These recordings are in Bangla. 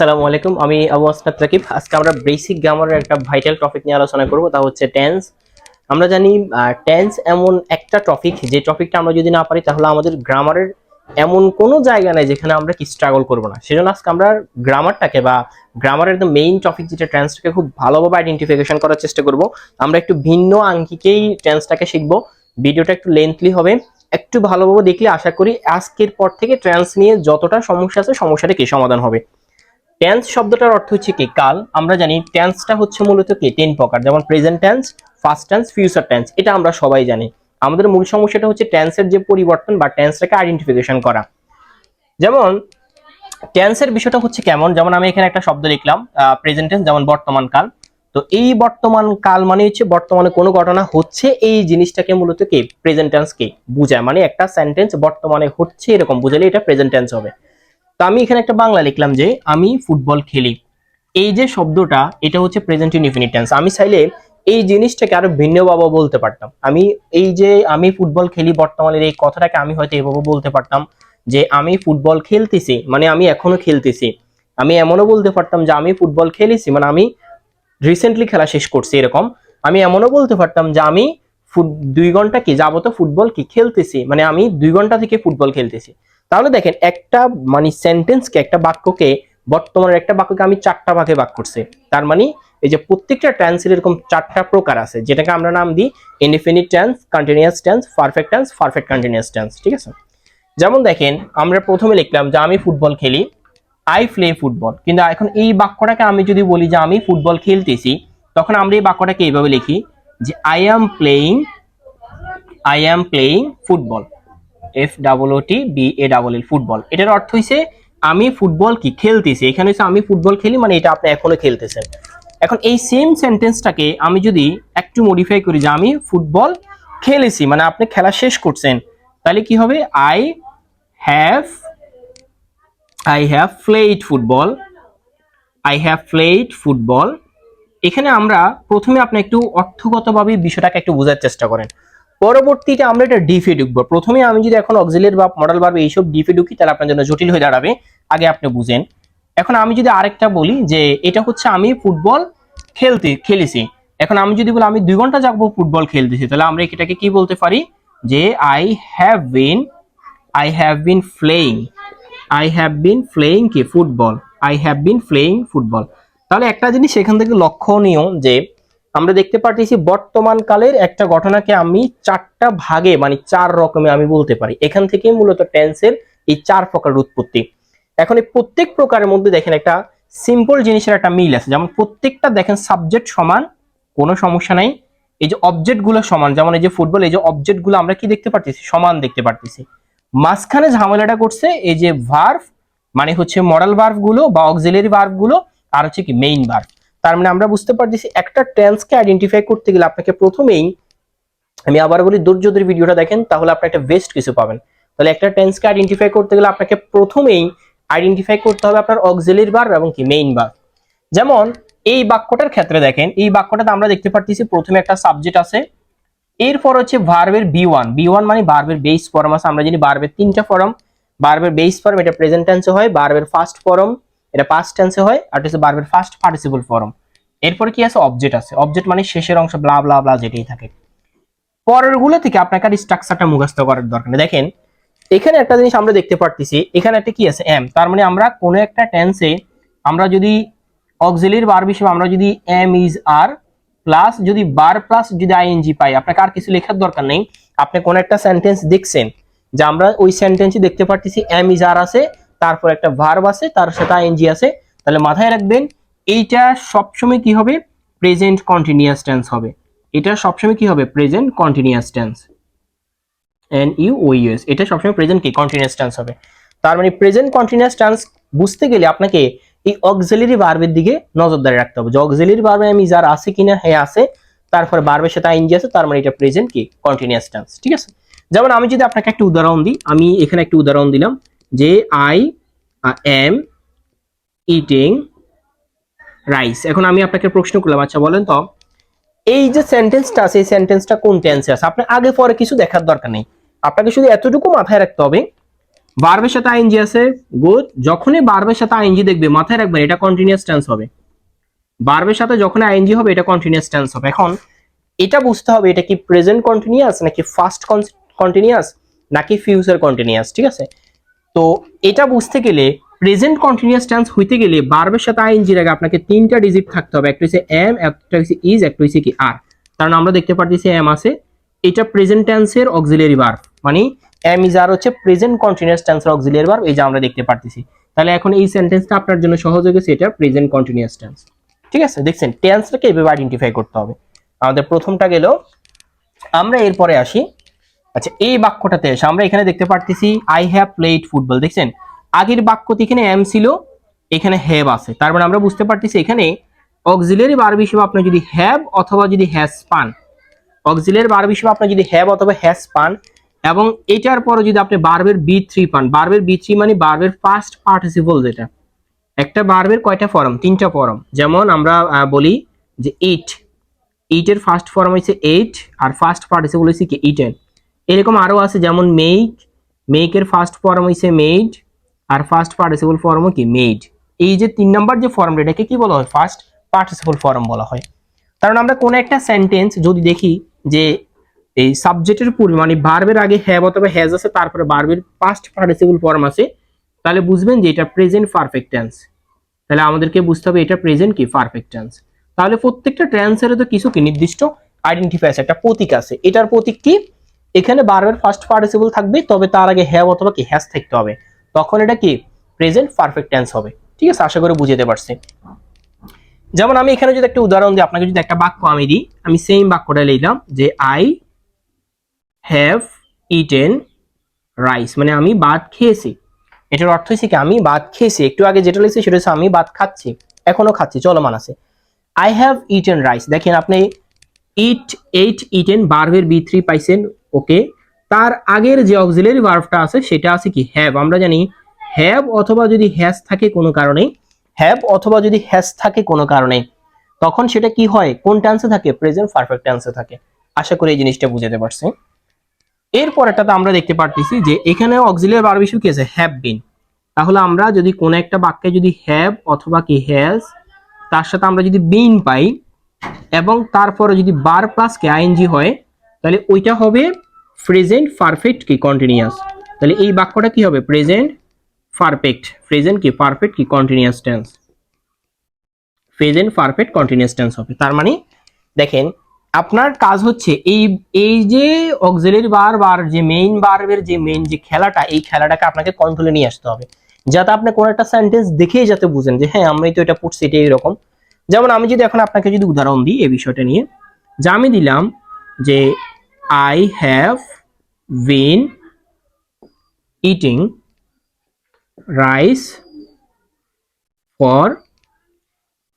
আসসালামু আলাইকুম, আমি আবু আসনাদ রাকিব। আজকে আমরা বেসিক গ্রামারের একটা ভাইটাল টপিক নিয়ে আলোচনা করব, তা হচ্ছে টেন্স আমরা জানি টেন্স এমন একটা টপিক যে টপিকটা আমরা যদি না পারি, তাহলে আমাদের গ্রামারের এমন কোনো জায়গা নেই যেখানে আমরা কি স্ট্রাগল করব না। সেজন্য আজকে আমরা গ্রামারটাকে বা গ্রামারের দ্য মেইন টপিক যেটা টেন্সটাকে খুব ভালোভাবে আইডেন্টিফিকেশন করার চেষ্টা করব। আমরা একটু ভিন্ন আঙ্কিকেই টেন্সটাকে শিখব। ভিডিওটা একটু লেন্থলি হবে। একটু ভালোভাবে দেখলে আশা করি আজকের পর থেকে ট্রান্স নিয়ে যতটা সমস্যা আছে, সমস্যাটা কি সমাধান হবে। টেন্স শব্দটার অর্থ হচ্ছে কি? কাল। আমরা জানি টেন্সটা হচ্ছে মূলত কি? তিন প্রকার। যেমন present tense past tense future tense এটা আমরা সবাই জানি। আমাদের মূল সমস্যাটা হচ্ছে টেন্সের যে পরিবর্তন বা টেন্সটাকে আইডেন্টিফিকেশন করা। যেমন টেন্সের বিষয়টা হচ্ছে কেমন? যেমন আমি এখানে একটা শব্দ লিখলাম প্রেজেন্ট টেন্স যেমন বর্তমান কাল। তো এই বর্তমান কাল মানে হচ্ছে বর্তমানে কোনো ঘটনা হচ্ছে, এই জিনিসটাকে মূলত কি? প্রেজেন্ট টেন্স কে বোঝায়। মানে একটা সেন্টেন্স বর্তমানে হচ্ছে এরকম। বুঝালে এটা প্রেজেন্ট টেন্স হবে। তো আমি এখানে একটা বাংলা লিখলাম যে, আমি ফুটবল খেলি। এই যে শব্দটা, এটা হচ্ছে প্রেজেন্ট ইনডিফিনিট টেন্স আমি চাইলে এই জিনিসটাকে আরও ভিন্নভাবে বলতে পারতাম। আমি এই যে, আমি ফুটবল খেলি বর্তমানের এই কথাটাকে আমি হয়তো এভাবে বলতে পারতাম যে, আমি ফুটবল খেলতেছি। মানে আমি এখনও খেলতেছি। আমি এমনও বলতে পারতাম যে, আমি ফুটবল খেলেছি। মানে আমি রিসেন্টলি খেলা শেষ করছি এরকম। আমি এমনও বলতে পারতাম যে, আমি ফুট- দুই ঘণ্টা কি যাবত ফুটবল কি খেলতেছি? মানে আমি দুই ঘণ্টা থেকে ফুটবল খেলতেছি। তাহলে দেখেন একটা মানে সেন্টেন্সকে একটা বাক্যকে, বর্তমানের একটা বাক্যকে আমি চারটা ভাগে ভাগ করছি। তার মানে এই যে প্রত্যেকটা টেন্সের এরকম চারটা প্রকার আছে, যেটাকে আমরা নাম দিই indefinite tense continuous tense perfect tense perfect continuous tense ঠিক আছে? যেমন দেখেন, আমরা প্রথমে লিখলাম যে আমি ফুটবল খেলি আই প্লে ফুটবল কিন্তু এখন এই বাক্যটাকে আমি যদি বলি যে আমি ফুটবল খেলতেছি, তখন আমরা এই বাক্যটাকে এইভাবে লিখি যে I am playing I am playing football F double O T B A double L football এটার অর্থ হইছে, আমি ফুটবল কি খেলতেছি? এখানে হচ্ছে আমি ফুটবল খেলি মানে এটা আপনি এখনও খেলতেছেন। এখন এই সেম সেন্টেন্সটাকে আমি যদি একটু মডিফাই করি যে আমি ফুটবল খেলেছি মানে আপনি খেলা শেষ করছেন, তাহলে কি হবে? I have I have played football I have played football এখানে আমরা প্রথমে আপনি একটু অর্থগতভাবে বিষয়টাকে একটু বোঝার চেষ্টা করেন। পরবর্তীতে আমরা এটা ডিফে ঢুকবো। প্রথমে আমি যদি এখন অক্সিলের বা মডেল বা এইসব ডিফে ঢুকি, তাহলে আপনার জন্য জটিল হয়ে দাঁড়াবে। আগে আপনি বুঝেন। এখন আমি যদি আরেকটা বলি যে, এটা হচ্ছে আমি ফুটবল খেলতে, খেলেছি। এখন আমি যদি বলি, আমি দুই ঘণ্টা যাব ফুটবল খেলতেছি, তাহলে আমরা এটাকে কি বলতে পারি? যে I have been I have been playing I have been playing কি? Football. I have been playing football. তাহলে একটা জিনিস সেখান থেকে লক্ষণীয় যে আমরা দেখতে পাচ্ছি বর্তমান কালের একটা ঘটনাকে আমি চারটা ভাগে মানে চার রকমে আমি বলতে পারি। এখান থেকে মূলত টেন্সের এই চার প্রকার উৎপত্তি। এখন এই প্রত্যেক প্রকারের মধ্যে দেখেন একটা সিম্পল জিনিসের একটা মিল আছে। যেমন প্রত্যেকটা দেখেন সাবজেক্ট সমান, কোনো সমস্যা নাই। এই যে অবজেক্টগুলো সমান, যেমন এই যে ফুটবল এই যে অবজেক্টগুলো আমরা কি দেখতে পারতেছি? সমান দেখতে পারতেছি। মাঝখানে ঝামেলাটা করছে এই যে ভার্ভ মানে হচ্ছে মডাল ভার্ভগুলো বা অক্সিলারি ভার্ভগুলো, আর হচ্ছে কি মেইন ভার্ভ তার মানে আমরা বুঝতে পারতেছি একটা টেন্সকে আইডেন্টিফাই করতে গেলে আপনাকে প্রথমেই আমি আবার বলি দূর যদি ভিডিওটা দেখেন, তাহলে আপনি একটা বেস্ট কিছু পাবেন। তাহলে একটা টেন্সকে আইডেন্টিফাই করতে গেলে আপনাকে প্রথমেই আইডেন্টিফাই করতে হবে আপনার অক্সিলারি ভার্ভ এবং কি মেইন ভার্ভ যেমন, এই বাক্যটার ক্ষেত্রে দেখেন, এই বাক্যটাতে আমরা দেখতে পারতেছি প্রথমে একটা সাবজেক্ট আছে, এরপর হচ্ছে ভার্বের বি ওয়ান বি ওয়ান মানে ভার্বের বেস ফর্ম আছে, আমরা জানি ভার্বের তিনটা ফর্ম ভার্বের বেস ফর্ম এটা প্রেজেন্ট টেন্সে হয় ভার্বের ফার্স্ট ফর্ম এটা পাস্ট টেন্সে হয় আর হচ্ছে ভার্বের ফার্স্ট পার্টিসিপল ফর্ম এরপরে কি আছে? অবজেক্ট আছে। অবজেক্ট মানে শেষের অংশ ব্লা ব্লা ব্লা যেটাই থাকে। পরেরগুলো থেকে আপনাকে আর স্ট্রাকচারটা মুখস্থ করার দরকার নেই। দেখেন, এখানে একটা জিনিস আমরা দেখতে পারতেছি, এখানে একটা কি আছে? এম তার মানে আমরা কোনো একটা টেন্সে আমরা যদি অক্সিলির বার হিসেবে আমরা যদি এম ইজ আর প্লাস যদি বার প্লাস যদি আইএনজি পাই, আপনাকে আর কিছু লেখার দরকার নেই। আপনি কোন একটা সেন্টেন্স দেখছেন, যে আমরা ওই সেন্টেন্সে দেখতে পারতেছি এম ইজ আর আছে তারপর একটা ভার্ব আছে, তার সাথে আইএনজি আছে। তাহলে মাথায় রাখবেন, এইটা সবসময় কি হবে? প্রেজেন্ট কন্টিনিউয়াস টেন্স হবে। এটা সবসময় কি হবে? Present continuous tense N U O U S এটা সবসময় প্রেজেন্ট কি? কন্টিনিউয়াস টেন্স হবে। তার মানে প্রেজেন্ট কন্টিনিউয়াস টেন্স বুঝতে গেলে আপনাকে এই অক্সিলারি ভার্বের দিকে নজরদারি রাখতে হবে। যে অক্সিলারি ভার্বে আমি যার আছে কিনা হ্যাঁ আছে, তারপরে ভার্বের সাথে আইনজি আছে, তার মানে এটা প্রেজেন্ট কি? কন্টিনিউয়াস টেন্স ঠিক আছে? যেমন আমি যদি আপনাকে একটা উদাহরণ দিই, আমি এখানে একটা উদাহরণ দিলাম। যে আই এম ইটিং রাইস এখন আমি আপনাকে প্রশ্ন করলাম আচ্ছা বলেন তো, এই যে সেন্টেন্সটা এই সেন্টেন্সটা কোন টেন্সে আছে? আপনার আগে পরে কিছু দেখার দরকার নেই। আপনাকে শুধু এতটুকু মাথায় রাখতে হবে বার্বের সাথে আইএনজি আছে গুড যখনই বার্বের সাথে আইএনজি দেখবে, মাথায় রাখবেন, এটা কন্টিনিউয়াস টেন্স হবে। বার্বের সাথে যখন আইএনজি হবে, এটা কন্টিনিউয়াস টেন্স হবে। এখন, এটা বুঝতে হবে, এটা কি প্রেজেন্ট কন্টিনিউয়াস নাকি ফাস্ট কন্টিনিউয়াস নাকি ফিউচার কন্টিনিউয়াস ঠিক আছে? তো এটা বুঝতে গেলে প্রেজেন্ট কন্টিনিউয়াস টেন্স হইতে গেলে বার্বের সাথে আইএনজির আগে আপনাকে তিনটা ডিজিট থাকতে হবে। একটা হচ্ছে এম একটা হচ্ছে ইজ একটা হচ্ছে কি আর কারণ আমরা দেখতে পাচ্ছি এম আছে। এটা প্রেজেন্ট টেন্সের অক্সিলারি ভার্ব মানে এম ইজ আর হচ্ছে প্রেজেন্ট কন্টিনিউয়াস টেন্সের অক্সিলারি ভার্ব এই যে আমরা দেখতে পারতেছি। তাহলে এখন এই সেন্টেন্সটা আপনার জন্য সহজ হয়ে গেছে, এটা প্রেজেন্ট কন্টিনিউয়াস টেন্স ঠিক আছে? দেখছেন টেন্সটাকে এভাবে আইডেন্টিফাই করতে হবে। আমাদের প্রথমটা গেল। আমরা এরপরে আসি। আচ্ছা এই বাক্যটাতে এসে। আমরা এখানে দেখতে পারতেছি আই হ্যাভ প্লেড ফুটবল দেখছেন? আগের বাক্যতে এখানে এম ছিল, এখানে হ্যাভ আছে। তার মানে আমরা বুঝতে পারতেছি এখানে অক্সিলারি ভার্ব হিসেবে আপনি যদি হ্যাভ অথবা যদি হ্যাজ পান অক্সিলারি ভার্ব হিসেবে আপনি যদি হ্যাভ অথবা হ্যাজ পান, এবং এটার পরে যদি আপনি বার্বের বি থ্রি পান বার্বের বি থ্রি মানে বার্বের ফার্স্ট পার্টিসিপল যেটা। একটা বার্বের কয়টা ফর্ম তিনটা ফর্ম যেমন আমরা বলি যে এইট এইটের ফার্স্ট ফর্ম হচ্ছে এইট আর ফার্স্ট পার্টিসিপল হচ্ছে কি? ইটেন এরকম আরও আছে, যেমন মেক মেকের ফার্স্ট ফর্ম হচ্ছে মেড আর ফার্স্ট পার্টিসিপল ফর্মও কি? মেড এই যে তিন নম্বর যে ফর্ম এটাকে কি বলা হয়? ফার্স্ট পার্টিসিপল ফর্ম বলা হয়। কারণ আমরা কোন একটা সেন্টেন্স যদি দেখি যে এই সাবজেক্টের পূর্বে মানে ভার্বের আগে হ্যাভ অথবা হ্যাজ আছে, তারপরে ভার্বের ফার্স্ট পার্টিসিপল ফর্ম আছে, তাহলে বুঝবেন যে এটা প্রেজেন্ট পারফেক্ট টেন্স তাহলে আমাদেরকে বুঝতে হবে এটা প্রেজেন্ট কি? পারফেক্ট টেন্স তাহলে প্রত্যেকটা টেন্সের তো কিছু কি? নির্দিষ্ট আইডেন্টিফাই আছে একটা প্রতীক আছে। এটার প্রতীক কি? এখানে বারবার ফার্স্ট পার্টিসিপল থাকবে, তবে তার আগে হ্যাভ অথবা কি হ্যাজ থাকতে হবে। তখন এটা কি? প্রেজেন্ট পারফেক্ট টেন্স হবে। ঠিক আছে? আশা করি বুঝতে পারছি। যেমন আমি এখানে যদি একটা উদাহরণ দিই, আপনাকে যদি একটা বাক্য আমি দিই, আমি সেম বাক্যটা লিখলাম যে আই হ্যাভ ইটেন রাইস মানে আমি ভাত খেয়েছি। এটার অর্থ হচ্ছে কি? আমি ভাত খেয়েছি। একটু আগে যেটা লিখছি, সেটা হচ্ছে আমি ভাত খাচ্ছি। এখনও খাচ্ছি, চলমান আছে। আই হ্যাভ ইটেন রাইস দেখেন, আপনি ইট এইট ইটেন বার্বের বি থ্রি পাইছেন। ওকে? তার আগের যে অক্সিলারি ভার্বটা আছে, সেটা আছে কি? হ্যাভ। আমরা জানি হ্যাভ অথবা যদি হ্যাজ থাকে কোনো কারণে, হ্যাভ অথবা যদি হ্যাজ থাকে কোনো কারণে, তখন সেটা কি হয়? কোন টেন্সে থাকে? প্রেজেন্ট পারফেক্ট টেন্সে থাকে। আশা করি এই জিনিসটা বুঝাতে পারছি। এরপর এটাতে আমরা দেখতে পারতেছি যে এখানে অক্সিলারি ভার্ব হিসেবে কি আছে? হ্যাভ বিন তাহলে আমরা যদি কোন একটা বাক্যে যদি হ্যাভ অথবা কি হ্যাজ তার সাথে আমরা যদি বিন পাই, এবং তারপরে যদি বার প্লাস কে আইএনজি হয় তাহলে ওইটা হবে প্রেজেন্ট পারফেক্ট কি কন্টিনিউয়াস তাহলে এই বাক্যটা কি হবে? প্রেজেন্ট পারফেক্ট প্রেজেন্ট কি? পারফেক্ট কি? Continuous tense present perfect continuous tense হবে। তার মানে দেখেন, আপনার কাজ হচ্ছে এই এই যে অক্সিলারি বার বার যে মেইন বার্বের যে মেইন যে খেলাটা, এই খেলাটাকে আপনাকে কন্ট্রোলে নিয়ে আসতে হবে। যাতে আপনি কোন একটা সেন্টেন্স দেখেই যাতে বুঝেন যে হ্যাঁ আমি তো এটা পড়ছি এটা এরকম। যেমন আমি যদি এখন আপনাকে যদি উদাহরণ দিই এই বিষয়টা নিয়ে, যে আমি দিলাম যে I have been eating rice for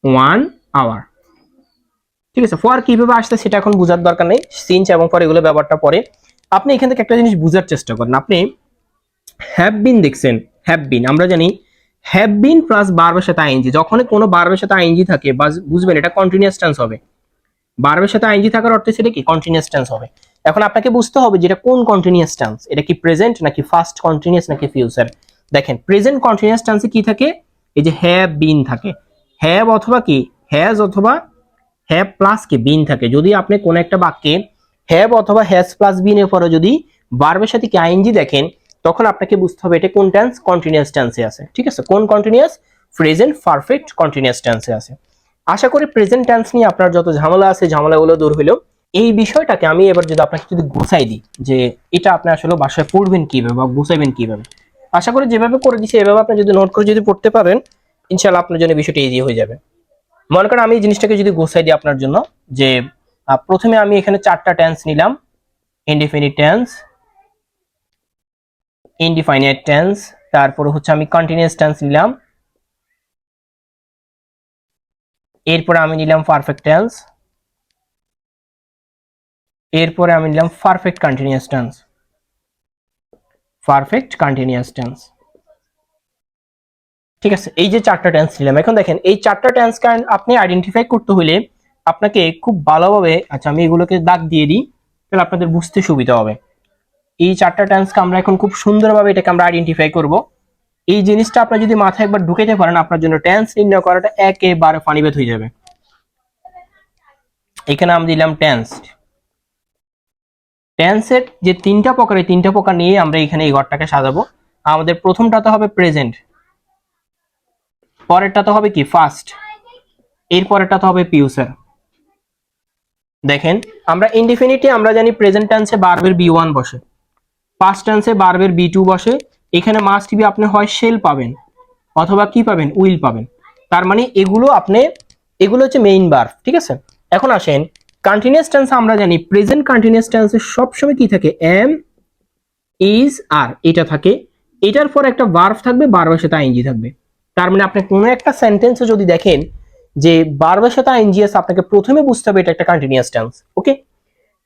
one hour ঠিক আছে ফর কীভাবে আসতে সেটা এখন বোঝার দরকার নেই। সিঞ্চ এবং পর এগুলো ব্যাপারটা পরে। আপনি এখান থেকে একটা জিনিস বোঝার চেষ্টা করেন। আপনি হ্যাভ বিন দেখছেন। হ্যাভ বিন আমরা জানি হ্যাভ বিন প্লাস বারবের সাথে আইএনজি যখন কোনো বারবের সাথে আইএনজি থাকে বা বুঝবেন এটা কন্টিনিউয়াস টেন্স হবে। বারবের সাথে আইএনজি থাকার অর্থ সেটা কি? কন্টিনিউয়াস টেন্স হবে। এখন আপনাকে বুঝতে হবে যেটা কোন কন্টিনিউয়াস টেন্স এটা কি প্রেজেন্ট নাকি ফার্স্ট কন্টিনিউয়াস নাকি ফিউচার দেখেন প্রেজেন্ট কন্টিনিউয়াস টেন্সে কি থাকে? এই যে হ্যাভ বিন থাকে। হ্যাভ অথবা কি? হ্যাজ অথবা হ্যাভ প্লাস কি? বিন থাকে। যদি আপনি কোন একটা বাক্যে হ্যাভ অথবা হ্যাজ প্লাস বিন এর পরে যদি বার্বের সাথে কি আইএনজি দেখেন, তখন আপনাকে বুঝতে হবে এটা কোন টেন্স কন্টিনিউয়াস টেন্সে আছে। ঠিক আছে? কোন কন্টিনিউয়াস প্রেজেন্ট পারফেক্ট কন্টিনিউয়াস টেন্সে আছে। আশা করি প্রেজেন্ট টেন্স নিয়ে আপনার যত ঝামেলা আছে, ঝামেলাগুলো দূর হলো এই বিষয়টাকে আমি এবার যদি আপনাকে যদি গোছাই দিই, যে এটা আপনি আসলে বাসায় পড়বেন কীভাবে বা গোছাইবেন কীভাবে? আশা করি যেভাবে করে দিচ্ছি এভাবে আপনি যদি নোট করে যদি পড়তে পারেন ইনশাল্লাহ আপনার জন্য বিষয়টা ইজি হয়ে যাবে। মনে করেন আমি এই জিনিসটাকে যদি গোছাই দিই আপনার জন্য, যে প্রথমে আমি এখানে চারটা টেন্স নিলাম। ইনডিফিনিট টেন্স ইনডিফাইনাইট টেন্স তারপর হচ্ছে আমি কন্টিনিউয়াস টেন্স নিলাম। এরপরে আমি নিলাম পারফেক্ট টেন্স এরপরে আমি নিলাম perfect continuous tense perfect continuous tense ঠিক আছে, এই যে চারটা টেন্স নিলাম। এখন দেখেন, এই চারটা টেন্স আপনি আইডেন্টিফাই করতে হলে আপনাকে খুব ভালোভাবে আচ্ছা আমি এগুলোকে দাগ দিয়ে দিই, তাহলে আপনাদের বুঝতে সুবিধা হবে। এই চারটা টেন্সকে আমরা এখন খুব সুন্দরভাবে এটাকে আমরা আইডেন্টিফাই করব। এই জিনিসটা আপনার যদি মাথায় একবার ঢুকেতে পারেন, আপনার জন্য টেন্স নির্ণয় করাটা একেবারে ফানিবেত হয়ে যাবে। এখানে আমি দিলাম টেন্স টেন্সের যে তিনটা প্রকার, এই তিনটা প্রকার নিয়ে আমরা এখানে এই ঘরটাকে সাজাবো। আমাদের প্রথমটাতে হবে প্রেজেন্ট পরেরটাতে হবে কি? ফার্স্ট এর পরেরটাতে হবে ফিউচার দেখেন, আমরা ইনডিফিনিটি আমরা জানি প্রেজেন্ট টেন্সে বারবের বি ওয়ান বসে। পাস্ট টেন্সে বারবের বি টু বসে। এখানে মাস্ট বি আপনি হয় শেল পাবেন, অথবা কি পাবেন? উইল পাবেন। তার মানে এগুলো আপনি, এগুলো হচ্ছে মেইন বার ঠিক আছে? এখন আসেন কন্টিনিউয়াস টেন্স আমরা জানি প্রেজেন্ট কন্টিনিউয়াস টেন্সে সবসময় কি থাকে? এম ইজ আর এটা থাকে। এটার পর একটা ভার্ব থাকবে বারবার সাথে আইনজি থাকবে। তার মানে আপনি কোনো একটা সেন্টেন্সে যদি দেখেন যে বারবার সাথে আইনজিএস আপনাকে প্রথমে বুঝতে হবে এটা একটা কন্টিনিউয়াস টেন্স ওকে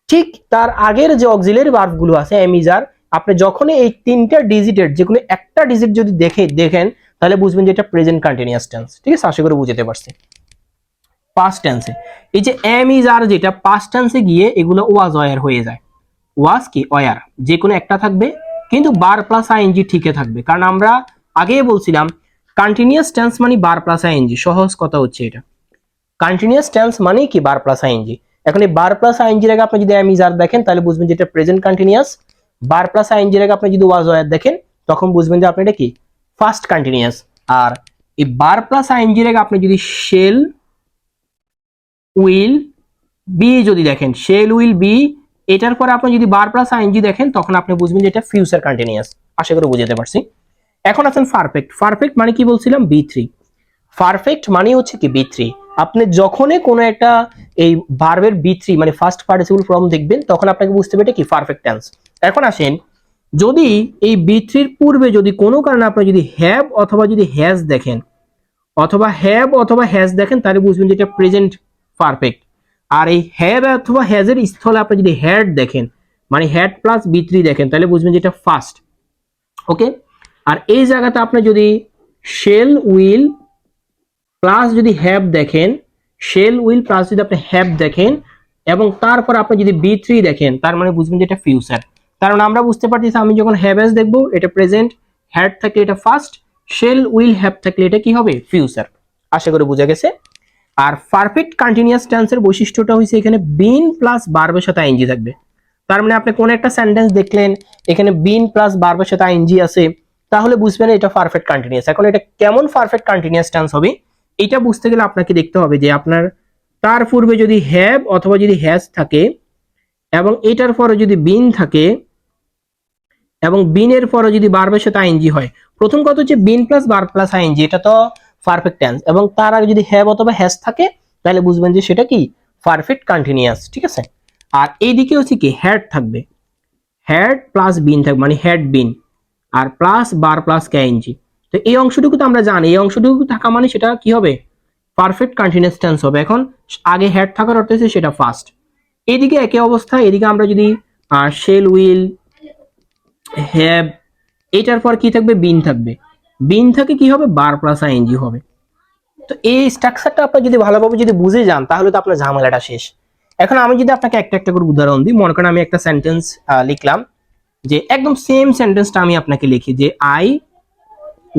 ঠিক তার আগের যে অক্সিলারি ভার্বগুলো আছে এম ইজ আর আপনি যখনই এই তিনটা ডিজিটের যে কোনো একটা ডিজিট যদি দেখে, দেখেন, তাহলে বুঝবেন যে এটা প্রেজেন্ট কন্টিনিউয়াস টেন্স ঠিক আছে? আশা করি বুঝতে পারছি। পাস্ট টেন্সে এই যে এম ইজ আর যেটা পাস্ট টেন্সে গিয়ে এগুলো ওয়াজ ওয়ার হয়ে যায়। ওয়াজ কি ওয়ার যে কোনো একটা থাকবে, কিন্তু বার প্লাস আইএনজি ঠিকই থাকবে। কারণ আমরা আগেই বলছিলাম কন্টিনিউয়াস টেন্স মানে বার প্লাস আইএনজি সহজ কথা হচ্ছে এটা। কন্টিনিউয়াস টেন্স মানে কি বার প্লাস আইএনজি এখন এই বার প্লাস আইএনজির আগে আপনি যদি এম ইজ আর দেখেন, তাহলে বুঝবেন যে এটা প্রেজেন্ট কন্টিনিউয়াস বার প্লাস আইএনজির আগে আপনি যদি ওয়াজ ওয়ার দেখেন, তখন বুঝবেন যে আপনি এটা কি ফার্স্ট কন্টিনিউয়াস আর এই বার প্লাস আইএনজির আগে আপনি যদি শেল উইল বি যদি দেখেন শেল উইল বি এটার পরে আপনি যদি বার প্লাস আইএনজি দেখেন, তখন আপনি বুঝবেন যে এটা ফিউচার কন্টিনিউয়াস আশা করি বুঝতে পারছি। এখন আছেন পারফেক্ট পারফেক্ট মানে কি বলছিলাম? বি থ্রি পারফেক্ট মানে হচ্ছে কি বি থ্রি আপনি যখনই কোনো একটা এই ভার্বের বি থ্রি মানে ফার্স্ট পার্টিসিপল ফর্ম দেখবেন, তখন আপনাকে বুঝতে এটা কি পারফেক্ট টেন্স এখন আসেন, যদি এই বি থ্রির পূর্বে যদি কোনো কারণে আপনি যদি হ্যাভ অথবা যদি হ্যাজ দেখেন, অথবা হ্যাভ অথবা হ্যাজ দেখেন, তাহলে বুঝবেন যে এটা প্রেজেন্ট পারফেক্ট আর এই হ্যাভ অথবা হ্যাজের স্থলে আপনি যদি হ্যাড দেখেন মানে হ্যাড প্লাস বি দেখেন, তাহলে বুঝবেন যে এটা ফার্স্ট ওকে আর এই জায়গাতে আপনি যদি শেল উইল প্লাস যদি হ্যাভ দেখেন শেল উইল প্লাস যদি আপনি হ্যাভ দেখেন, এবং তারপর আপনি যদি বি থ্রি দেখেন, তার মানে বুঝবেন যে এটা ফিউচার কারণ আমরা বুঝতে পারতেছি আমি যখন হ্যাভ এস দেখব, এটা প্রেজেন্ট হ্যাড থাকলে এটা ফার্স্ট শেল উইল হ্যাভ থাকলে এটা কি হবে? ফিউচার আশা করি বোঝা গেছে? আর পারফেক্ট কন্টিনিউয়াস টেন্সের বৈশিষ্ট্যটা হচ্ছে এখানে বিন প্লাস বারবের সাথে আইনজি থাকবে। তার মানে আপনি কোন একটা সেন্টেন্স দেখলেন, এখানে বিন প্লাস বারবের সাথে আইনজি আছে, তাহলে বুঝবেন এটা পারফেক্ট কন্টিনিউয়াস এখন এটা কেমন পারফেক্ট কন্টিনিউয়াস টেন্স হবে, এটা বুঝতে গেলে আপনাকে দেখতে হবে যে আপনার, তার পূর্বে যদি হ্যাভ অথবা যদি হ্যাজ থাকে, এবং এটার পরে যদি বিন থাকে, এবং বিনের পরে যদি বারবের সাথে আইনজি হয়। প্রথম কথা হচ্ছে বিন প্লাস বার প্লাস আইনজি এটা তো পারফেক্ট টেন্স এবং তার আগে যদি হ্যাভ অথবা হ্যাজ থাকে, তাহলে বুঝবেন যে সেটা কি? পারফেক্ট কন্টিনিউয়াস ঠিক আছে? আর এইদিকে হচ্ছে কি হ্যাড থাকবে। হ্যাড প্লাস বিন থাকবে মানে হ্যাড বিন আর প্লাস বার প্লাস ক্যাএনজি তো এই অংশটুকু তো আমরা জানি, এই অংশটুকু থাকা মানে সেটা কি হবে? পারফেক্ট কন্টিনিউয়াস টেন্স হবে। এখন আগে হ্যাড থাকার অর্থ হচ্ছে সেটা ফার্স্ট এইদিকে একই অবস্থা এদিকে আমরা যদি শেল উইল হ্যাভ এটার পর কি থাকবে? বিন থাকবে। বিন থাকে কি হবে? বার প্লাস আইএনজি হবে। তো এই স্ট্রাকচারটা আপনি যদি ভালোভাবে যদি বুঝে যান, তাহলে তো আপনার ঝামেলাটা শেষ। এখন আমি যদি আপনাকে একটা একটা করে উদাহরণ দিই, মনে করেন আমি একটা সেন্টেন্স লিখলাম, যে একদম সেম সেন্টেন্সটা আমি আপনাকে লিখি, যে আই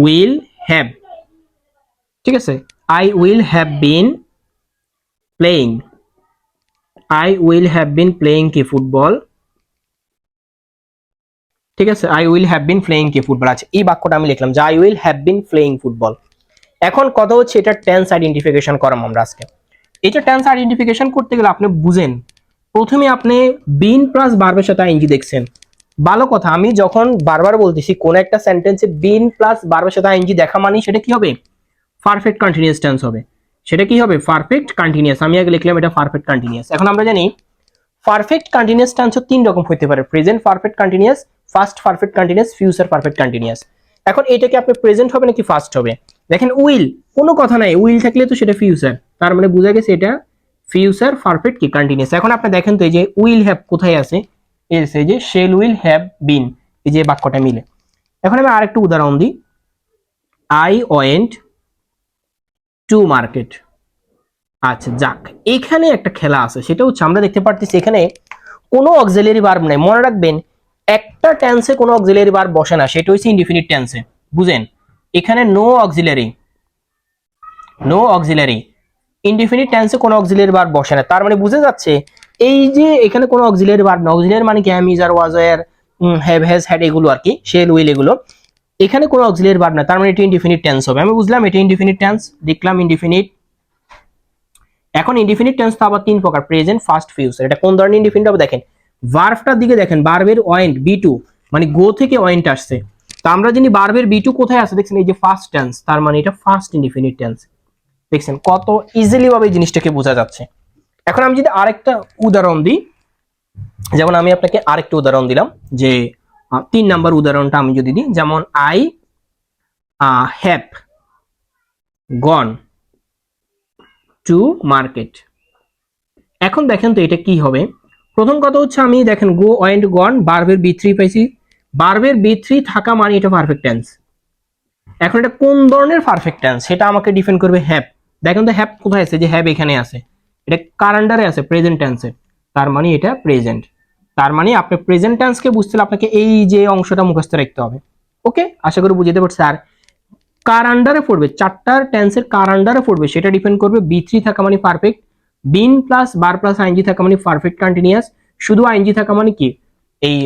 উইল হ্যাভ ঠিক আছে? I will have been playing I will have been playing কি ফুটবল ঠিক আছে? I will have been playing কি ফুটবল আছে এই বাক্যটা আমি লিখলাম যে I will have been playing football এখন কথা হচ্ছে এটা টেন্স আইডেন্টিফিকেশন করাম আমরা আজকে। এটা টেন্স আইডেন্টিফিকেশন করতে গেলে আপনি বুঝেন। প্রথমে আপনি বিন প্লাস বারবের সাথে আইনজি দেখছেন। ভালো কথা, আমি যখন বারবার বলতেছি, কোন একটা সেন্টেন্সে বিন প্লাস বারবের সাথে আইনজি দেখা মানে সেটা কি হবে? পারফেক্ট কন্টিনিউয়াস টেন্স হবে। সেটা কি হবে? পারফেক্ট কন্টিনিউয়াস আমি আগে লিখলাম এটা পারফেক্ট কন্টিনিউয়াস এখন আমরা জানি পারফেক্ট কন্টিনিউয়াস টেন্স তিন রকম হতে পারে। Present perfect continuous past perfect continuous future perfect continuous এখন এটাকে আপনি প্রেজেন্ট হবে নাকি ফার্স্ট হবে? দেখেন উইল কোনো কথা নাই। উইল থাকলে তো সেটা ফিউচার তার মানে বোঝা গেছে এটা ফিউচার পারফেক্ট কি কন্টিনিউয়াস এখন আপনি দেখেন তো এই যে উইল হ্যাভ কোথায় আছে? এই যে শেল উইল হ্যাভ বিন এই যে বাক্যটা মিলে। এখন আমি আরেকটু উদাহরণ দিই। আই ওয়েন্ট টু মার্কেট আচ্ছা যাক, এখানে একটা খেলা আছে, সেটা হচ্ছে আমরা দেখতে পারতেছি এখানে কোনো অক্সিলারি ভার্ব নাই। মনে রাখবেন একটা টেন্সে কোনো অক্সিলারি বার বসে না, সেটা হচ্ছে ইনডিফিনিট টেন্সে বুঝেন? এখানে no auxiliary no auxiliary indefinite টেন্সে কোনো অক্সিলারি বার বসে না। তার মানে বুঝে যাচ্ছে, এই যে এখানে কোনো অক্সিলারি বার না অক্সিলারি মানে কি? Am is are was are have has had এগুলো আর কি শেল উইল এগুলো। এখানে কোনো অক্সিলারি বার না, তার মানে এটা ইনডিফিনিট টেন্স হবে। আমি বুঝলাম এটা ইনডিফিনিট টেন্স দেখলাম ইনডিফিনিট এখন ইনডিফিনিট টেন্স তো আবার তিন প্রকার প্রেজেন্ট ফার্স্ট ফিউচার এটা কোন ধরনের ইনডিফিনিট হবে? দেখেন ভার্বটার দিকে দেখেন বার্বের ওয়েন্ট বি টু মানে গো থেকে ওয়েন্ট আসছে। তো আমরা জানি বার্বের বি টু কোথায় আছে? দেখছেন, এই যে ফার্স্ট টেন্স তার মানে এটা ফার্স্ট ইনডিফিনিট টেন্স দেখছেন, কত ইজিলি ভাবে জিনিসটাকে বোঝা যাচ্ছে। এখন আমি যদি আরেকটা উদাহরণ দিই, যেমন আমি আপনাকে আরেকটা উদাহরণ দিলাম, যে তিন নাম্বার উদাহরণটা আমি যদি দিই, যেমন I have gone to market এখন দেখেন তো এটা কি হবে? প্রথম কথা হচ্ছে আমি, দেখেন গো অ্যান্ড গন বার্বের বি থ্রি পাইছি। বার্বের বি থ্রি থাকা মানে এটা পারফেক্ট টেন্স এখন এটা কোন ধরনের পারফেক্ট টেন্স সেটা আমাকে ডিফেন্ড করবে হ্যাপ দেখেন তো হ্যাপ কোথায় আছে? যে হ্যাভ এখানে আছে। এটা কার আন্ডারে আছে প্রেজেন্ট টেন্সে তার মানে এটা প্রেজেন্ট তার মানে আপনি প্রেজেন্ট টেন্সকে বুঝতে হলে আপনাকে এই যে অংশটা মুখস্থ রাখতে হবে। ওকে আশা করি বুঝতে পারছি। আর কার আন্ডারে পড়বে চারটার টেন্সের কার আন্ডারে পড়বে, সেটা ডিপেন্ড করবে বি থ্রি থাকা মানে পারফেক্ট বিন প্লাস বার প্লাস আইনজি থাকা মানে পারফেক্ট কন্টিনিউয়াস শুধু আইনজি থাকা মানে কি? এই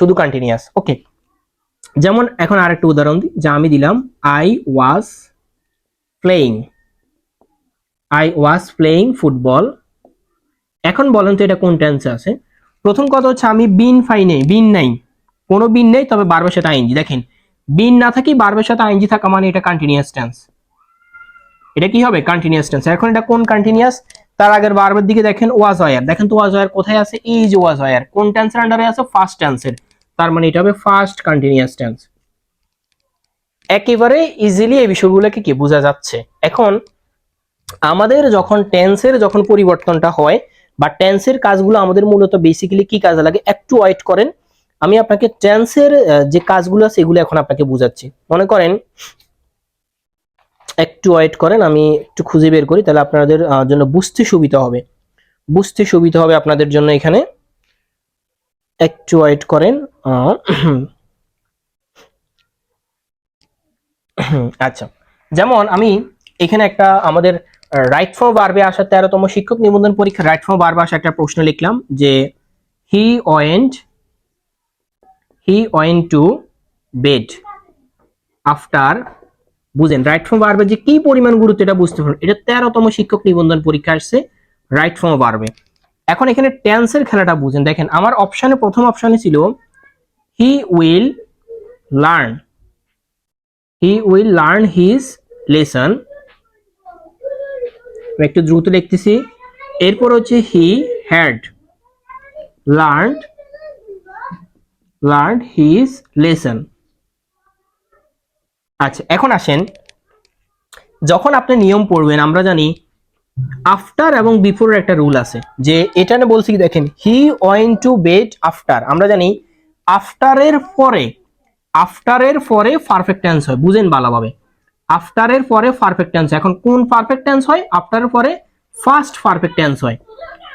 শুধু কন্টিনিউয়াস ওকে যেমন এখন আরেকটা উদাহরণ দিই, যা আমি দিলাম I was playing I was playing football এখন বলেন তো এটা কোন টেন্সে আছে? প্রথম কথা হচ্ছে আমি বিন ফাই নেই বিন নাই। কোনো বিন নেই, তবে বারবার সাথে আইনজি দেখেন। বিন না থাকি বারবার সাথে আইনজি থাকা মানে এটা কন্টিনিউয়াস টেন্স এটা কি হবে? কন্টিনিউয়াস টেন্স এখন এটা কোন কন্টিনিউয়াস তার আগের বারবার দিকে দেখেন ওয়াজ ওয়ার দেখেন তো ওয়াজ ওয়ার কোথায় আছে? যে ওয়াজ ওয়ার কোন টেন্সের আন্ডারে আছে? ফার্স্ট টেন্সের তার মানে এটা হবে ফার্স্ট কন্টিনিউয়াস টেন্স একেবারে ইজিলি এই বিষয়গুলোকে কি বোঝা যাচ্ছে? এখন আমাদের যখন টেন্সের যখন পরিবর্তনটা হয় বা টেন্সের কাজগুলো আমাদের মূলত বেসিক্যালি কি কাজে লাগে? একটু ওয়েট করেন। আমি আপনাকে টেন্সের যে কাজগুলো আছে এগুলো এখন আপনাকে বুঝাচ্ছি। মনে করেন একটু ওয়েট করেন, আমি একটু খুঁজে বের করি, তাহলে আপনাদের জন্য বুঝতে সুবিধা হবে। বুঝতে সুবিধা হবে আপনাদের জন্য এখানে। একটু ওয়েট করেন আচ্ছা। যেমন আমি এখানে একটা আমাদের রাইট ফর্ম বারবে আসা তেরোতম শিক্ষক নিবন্ধন পরীক্ষা রাইট ফর্ম বারবে আসা একটা প্রশ্ন লিখলাম যে he went he went to bed after বুঝেন রাইট ফর্ম বারবে যে কি পরিমাণ গুরুত্ব এটা বুঝতে পারেন এটা তেরোতম শিক্ষক নিবন্ধন পরীক্ষা আসছে রাইট ফর্ম বারবে এখন এখানে টেন্সের খেলাটা বুঝেন। দেখেন, আমার অপশানে প্রথম অপশানে ছিল he will learn he will learn his lesson একটু দ্রুত লিখতেছি। এরপর হচ্ছে he had learn learn his lesson আচ্ছা এখন আসেন। যখন আপনি নিয়ম পড়বেন, আমরা জানি আফটার এবং বিফোর একটা রুল আছে, যে এটা না বলছি কি, দেখেন, he went to bed after. আমরা জানি আফটারের পরে আফটারের পরে পারফেক্ট টেন্স হয়, বুঝেন ভালোভাবে। আফটারের পরে পারফেক্ট টেন্স এখন কোন পারফেক্ট টেন্স হয়? আফটারের পরে ফার্স্ট পারফেক্ট টেন্স হয়।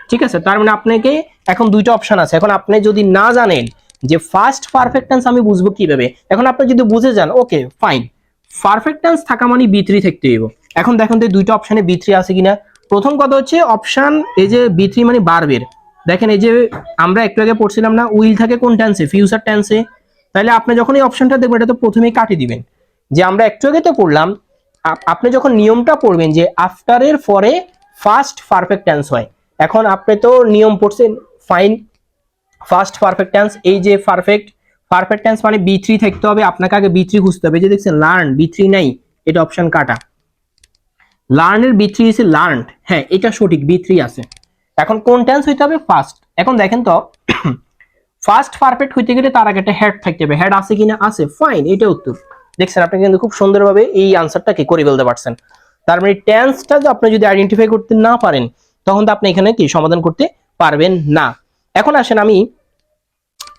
ঠিক আছে? তার মানে আপনাকে এখন দুইটা অপশন আছে। এখন আপনি যদি না জানেন যে ফার্স্ট পারফেক্ট টেন্স আমি বুঝব কীভাবে, এখন আপনি যদি বুঝে যান, ওকে, ফাইন। পারফেক্ট টেন্স থাকা মানে বি থ্রি থাকতে হইব। এখন দেখুন তো দুইটা অপশনে বি থ্রি আছে কিনা। প্রথম কথা হচ্ছে অপশন এই যে বি থ্রি মানে বারবের দেখেন এই যে আমরা একটু আগে পড়ছিলাম না উইল থাকে কোন টেন্সে ফিউচার টেন্সে তাহলে আপনি যখন এই অপশনটা দেখবেন, এটা তো প্রথমেই কাটিয়ে দিবেন। যে আমরা একটু আগে তো পড়লাম, আপ- আপনি যখন নিয়মটা পড়বেন যে আফটারের পরে ফার্স্ট পারফেক্ট টেন্স হয়। এখন আপনি তো নিয়ম পড়ছেন ফাইন ফার্স্ট পারফেক্ট টেন্স এই যে পারফেক্ট পারফেক্ট টেন্স মানে বি থ্রি থাকতে হবে, আপনাকে আগে বি থ্রি খুঁজতে হবে। যে দেখছেন লার্ন বি থ্রি নাই, এটা অপশন কাটা। লার্নের বি থ্রি ইসে লার্ন হ্যাঁ এটা সঠিক বি থ্রি আছে। এখন কোন টেন্স হইতে হবে? ফার্স্ট এখন দেখেন তো ফার্স্ট পারফেক্ট হইতে গেলে তার আগে একটা হেড থাকতে হবে। হেড আছে কিনা? আছে। ফাইন এটা উত্তর। দেখছেন, আপনি কিন্তু খুব সুন্দরভাবে এই আনসারটাকে করে ফেলতে পারছেন। তার মানে টেন্সটা আপনি যদি আইডেন্টিফাই করতে না পারেন, তখন তো আপনি এখানে কি সমাধান করতে পারবেন না। এখন আসেন আমি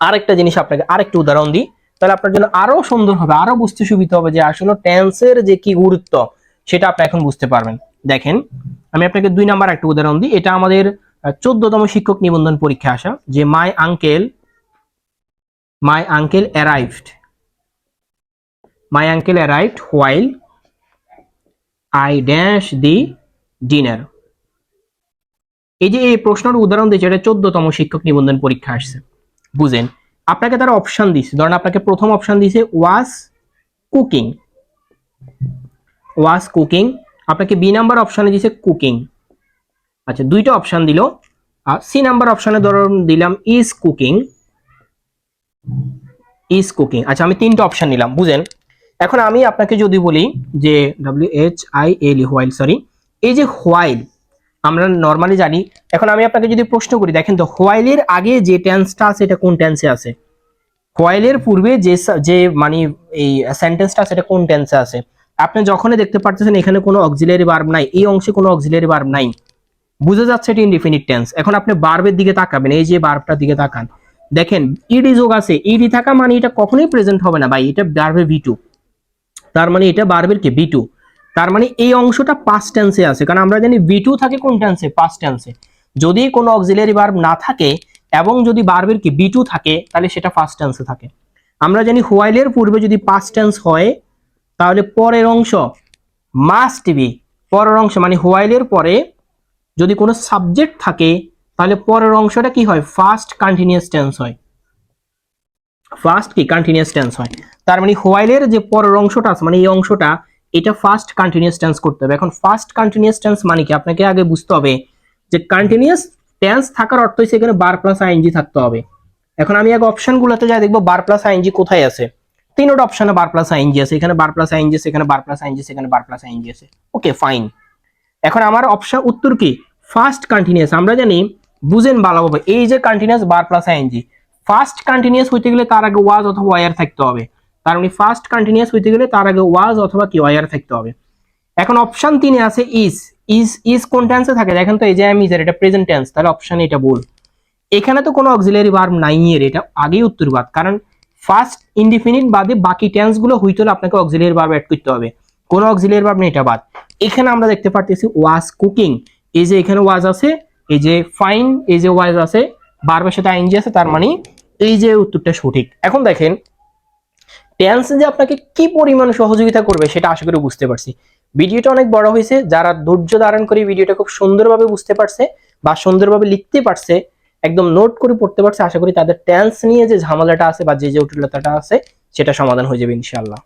আরেকটা জিনিস আপনাকে আরেকটা উদাহরণ দিই। তাহলে আপনার জন্য আরও সুন্দর হবে, আরও বুঝতে সুবিধা হবে যে আসলে টেন্সের যে কি গুরুত্ব, সেটা আপনি এখন বুঝতে পারবেন। দেখেন, আমি আপনাকে দুই নাম্বার একটা উদাহরণ দিই। এটা আমাদের চোদ্দতম শিক্ষক নিবন্ধন পরীক্ষা আসা, যে my uncle my uncle arrived my uncle arrived while I dash the dinner এই যে এই প্রশ্নের উদাহরণ দিয়েছে, এটা চোদ্দতম শিক্ষক নিবন্ধন পরীক্ষা আসছে। বুঝেন, আপনাকে তারা অপশন দিচ্ছে ধরেন আপনাকে প্রথম অপশন দিছে ওয়াস কুকিং ওয়াস কুকিং আপনাকে বি নাম্বার অপশনে দিয়েছে কুকিং আচ্ছা দুইটা অপশন দিল। আর সি নাম্বার অপশনে ধরুন দিলাম ইজ কুকিং ইজ কুকিং আচ্ছা আমি তিনটা অপশন নিলাম, বুঝেন? এখন আমি আপনাকে যদি বলি যে W H I L while sorry এই যে হোয়াইল আমরা নর্মালি জানি। এখন আমি আপনাকে যদি প্রশ্ন করি, দেখেন তো, হোয়াইলের আগে যে টেন্সটা আছে, এটা কোন টেন্সে আছে? হোয়াইলের পূর্বে যে যে মানে এই সেন্টেন্সটা আছে, এটা কোন টেন্সে আছে? আপনি যখনই দেখতে পারতেছেন, এখানে কোনো অক্সিলারি ভার্ব নাই, এই অংশে কোনো অক্সিলারি ভার্ব নাই। বুঝে যাচ্ছে এটা ইনডিফিনিট টেন্স এখন আপনি বার্বের দিকে তাকাবেন, এই যে বার্বটার দিকে তাকান। দেখেন ইডি যোগ আছে। ইডি থাকা মানে এটা কখনোই প্রেজেন্ট হবে না, ভাই, এটা বার্বের ভি টু তার মানে এটা বার্বের কি? বি টু তার মানে এই অংশটা পাস্ট টেন্সে আছে। কারণ আমরা জানি বি টু থাকে কোন টেন্সে পাস্ট টেন্সে যদি কোনো অক্সিলারি ভার্ব না থাকে এবং যদি বার্বের কি বি টু থাকে, তাহলে সেটা ফার্স্ট টেন্সে থাকে। আমরা জানি হোয়াইলের পূর্বে যদি পাস্ট টেন্স হয়, তাহলে পরের অংশ মাস্ট বি পরের অংশ মানে হোয়াইলের পরে যদি কোনো সাবজেক্ট থাকে, তাহলে পরের অংশটা কি হয়? ফার্স্ট কন্টিনিউয়াস টেন্স হয়। ফার্স্ট কি? কন্টিনিউয়াস টেন্স হয়। তার মানে হোয়াইলের যে পরের অংশটা আছে মানে এই অংশটা এটা ফার্স্ট কন্টিনিউয়াস টেন্স করতে হবে। এখন ফার্স্ট কন্টিনিউয়াস টেন্স মানে কি? আপনাকে আগে বুঝতে হবে যে কন্টিনিউয়াস টেন্স থাকার অর্থ হচ্ছে এখানে বার প্লাস আইএনজি থাকতে হবে। এখন আমি আগে অপশনগুলোতে যাই, দেখব বার প্লাস আইএনজি কোথায় আছে? তিনোটা অপশনে বার প্লাস আইএনজি আছে। এখানে বার প্লাস আইএনজি আছে, এখানে বার প্লাস আইএনজি আছে, এখানে বার প্লাস আইএনজি আছে। ওকে ফাইন এখন আমার অপশন উত্তর কি? ফার্স্ট কন্টিনিউয়াস আমরা জানি বুঝেন ভালোভাবে এই যে কন্টিনিউয়াস বার প্লাস আইএনজি ফার্স্ট কন্টিনিউয়াস হইতে গেলে তার আগে ওয়াজ অথবা ওয়ার থাকতে হবে। তার মানে ফার্স্ট কন্টিনিউয়াস হইতে গেলে তার আগে ওয়াজ অথবা কি ওয়ার থাকতে হবে। এখন অপশন তিনে আছে ইজ ইজ ইজ কোন টেন্সে থাকে? দেখেন তো এই যে আমি এটা প্রেজেন্ট টেন্স তাহলে অপশন এটা বল এখানে তো কোনো অক্সিলারি ভার্ব নাই এর, এটা আগেই উত্তরবাদ। কারণ ফার্স্ট ইনডিফিনিট বাদে বাকি টেন্সগুলো হইতে হলে আপনাকে অক্সিলারি ভার্ব অ্যাড করতে হবে। কোনো অক্সিলারি ভার্ব নেই এটা বাদ। এখানে আমরা দেখতে পারতেছি ওয়াজ কুকিং এই যে এখানে ওয়াজ আছে, এই যে ফাইন এই যে ওয়াজ আছে বারবার সাথে আইনজি আছে, তার মানে এই যে উত্তরটা সঠিক। এখন দেখেন টেন্স যে আপনাকে কি পরিমাণ সহযোগিতা করবে সেটা আশা করি বুঝতে পারছি। ভিডিওটা অনেক বড় হয়েছে, যারা ধৈর্য ধারণ করে ভিডিওটা খুব সুন্দরভাবে বুঝতে পারছে বা সুন্দরভাবে লিখতে পারছে, একদম নোট করে পড়তে পারছে, আশা করি তাদের ট্যান্স নিয়ে যে ঝামেলাটা আছে বা যে জটিলতাটা আছে, সেটা সমাধান হয়ে যাবে ইনশাআল্লাহ।